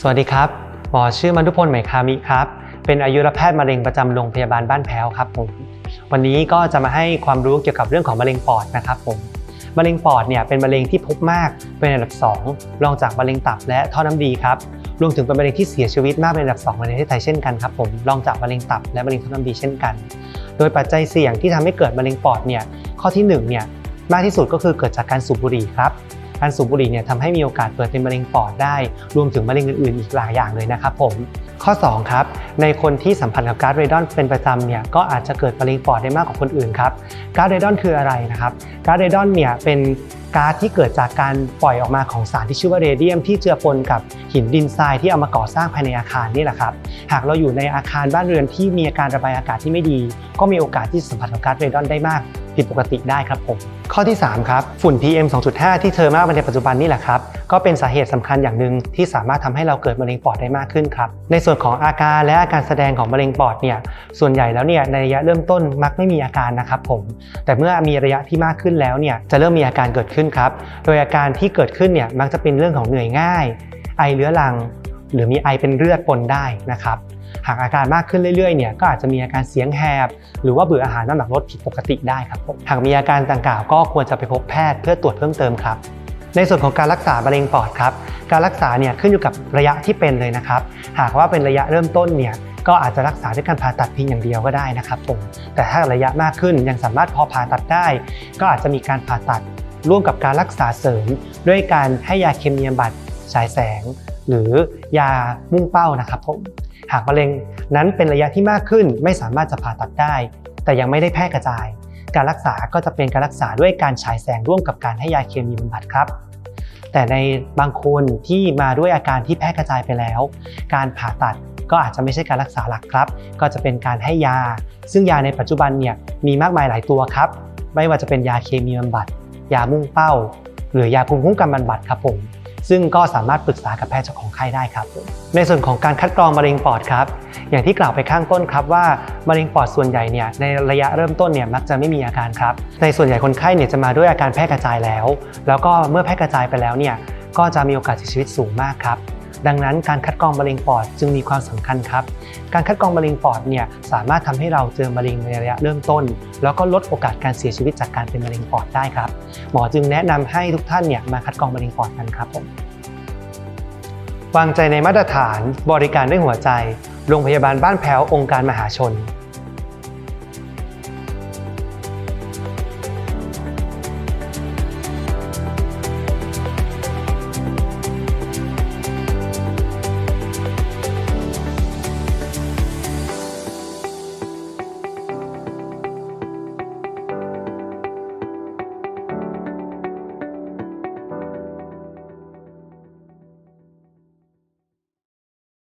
สวัสดีครับหมอชื่อมนุพลไหมคามิครับ เป็นอายุรแพทย์มะเร็งประจำโรงพยาบาลบ้านแพ้วครับผม วันนี้ก็จะมาให้ความรู้เกี่ยวกับเรื่องของมะเร็งปอดนะครับผม มะเร็งปอดเนี่ยเป็นมะเร็งที่พบมากเป็นอันดับ 2 รองจากมะเร็งตับและท่อน้ำดีครับ รวมถึงเป็นมะเร็งที่เสียชีวิตมากเป็นอันดับ 2 ในประเทศไทยเช่นกันครับผม รองจากมะเร็งตับและมะเร็งท่อน้ำดีเช่นกัน โดยปัจจัยเสี่ยงที่ทำให้เกิดมะเร็งปอดเนี่ย ข้อที่หนึ่งเนี่ยมากที่สุดก็คือเกิดจากการสูบบุหรี่ครับ การสูบบุหรี่เนี่ยทำให้มีโอกาสเปิดเป็นมะเร็งปอดได้ รวมถึงมะเร็งอื่นๆ อีกหลายอย่างเลยนะครับผม ข้อ 2 ครับ ในคนที่สัมผัสกับก๊าซเรดอนเป็นประจำเนี่ยก็อาจจะเกิดมะเร็งปอดได้มากกว่าคนอื่นครับก๊าซเรดอนคืออะไรนะครับก๊าซเรดอนเนี่ยเป็น ก๊าซที่เกิดจากการปล่อยออกมาของสารที่ชื่อว่าเรเดียม ที่เจือปนกับหินดินทรายที่เอามาก่อสร้างภายในอาคารนี่แหละครับ หากเราอยู่ในอาคารบ้านเรือนที่มีอาการระบายอากาศที่ไม่ดี ก็มีโอกาสที่สัมผัสกับก๊าซเรดอนได้มาก ผิดปกติได้ครับผม ข้อที่ 3 ครับ ฝุ่น PM 2.5 ที่เจอมากในปัจจุบันนี่แหละครับ ก็เป็นสาเหตุสำคัญอย่างหนึ่งที่สามารถทำให้เราเกิดมะเร็งปอดได้มากขึ้นครับ ในส่วนของอาการและอาการแสดงของมะเร็งปอดเนี่ยส่วนใหญ่แล้วเนี่ยในระยะเริ่มต้นมักไม่มีอาการนะครับผมแต่เมื่อมีระยะที่มากขึ้นแล้วเนี่ยจะเริ่มมีอาการเกิดขึ้นครับ โดยอาการที่เกิดขึ้นเนี่ยมักจะเป็นเรื่องของเหนื่อยง่าย ไอเรื้อรัง หรือมีไอเป็นเลือดปนได้นะครับ หากอาการมากขึ้นเรื่อยๆเนี่ยก็อาจจะมีอาการเสียงแหบ หรือว่าเบื่ออาหารน้ำหนักลดผิดปกติได้ครับหากมีอาการดังกล่าวก็ควรจะไปพบแพทย์เพื่อตรวจเพิ่มเติมครับในส่วนของการรักษามะเร็งปอดครับ การรักษาเนี่ยขึ้นอยู่กับระยะที่เป็นเลยนะครับ หากว่าเป็นระยะเริ่มต้นเนี่ยก็อาจจะรักษาด้วยการผ่าตัดเพียงอย่างเดียวก็ได้นะครับผม แต่ถ้าระยะมากขึ้นยังสามารถพอผ่าตัดได้ ก็อาจจะมีการผ่าตัด ร่วมกับการรักษาเสริม ด้วยการให้ยาเคมีบำบัดฉายแสง หรือยามุ่งเป้านะครับผมหากมะเร็งนั้นเป็นระยะที่มากขึ้นไม่สามารถจะผ่าตัดได้ แต่ยังไม่ได้แพร่กระจาย การรักษาก็จะเป็นการรักษาด้วยการฉายแสงร่วมกับการให้ยาเคมีบำบัดครับแต่ในบางคนที่มาด้วยอาการที่แพร่กระจายไปแล้ว การผ่าตัดก็อาจจะไม่ใช่การรักษาหลักครับ ก็จะเป็นการให้ยา ซึ่งยาในปัจจุบันเนี่ยมีมากมายหลายตัวครับ ไม่ว่าจะเป็นยาเคมีบำบัด ยามุ่งเป้า หรือยาภูมิคุ้มกันบำบัดครับผม ซึ่งก็สามารถปรึกษากับแพทย์เจ้าของไข้ได้ครับ ในส่วนของการคัดกรองมะเร็งปอดครับ อย่างที่กล่าวไปข้างต้นครับว่ามะเร็งปอดส่วนใหญ่เนี่ยในระยะเริ่มต้นเนี่ยมักจะไม่มีอาการครับ ในส่วนใหญ่คนไข้เนี่ยจะมาด้วยอาการแพร่กระจายแล้ว แล้วก็เมื่อแพร่กระจายไปแล้วเนี่ยก็จะมีโอกาสเสียชีวิตสูงมากครับ ดังนั้นการคัดกรองมะเร็งปอดจึงมีความสำคัญครับ การคัดกรองมะเร็งปอดเนี่ยสามารถทำให้เราเจอมะเร็งในระยะเริ่มต้น แล้วก็ลดโอกาสการเสียชีวิตจากการเป็นมะเร็งปอดได้ครับ หมอจึงแนะนำให้ทุกท่านเนี่ยมาคัดกรองมะเร็งปอดกันครับผมวางใจในมาตรฐานบริการด้วยหัวใจ โรงพยาบาลบ้านแพ้วองค์การมหาชน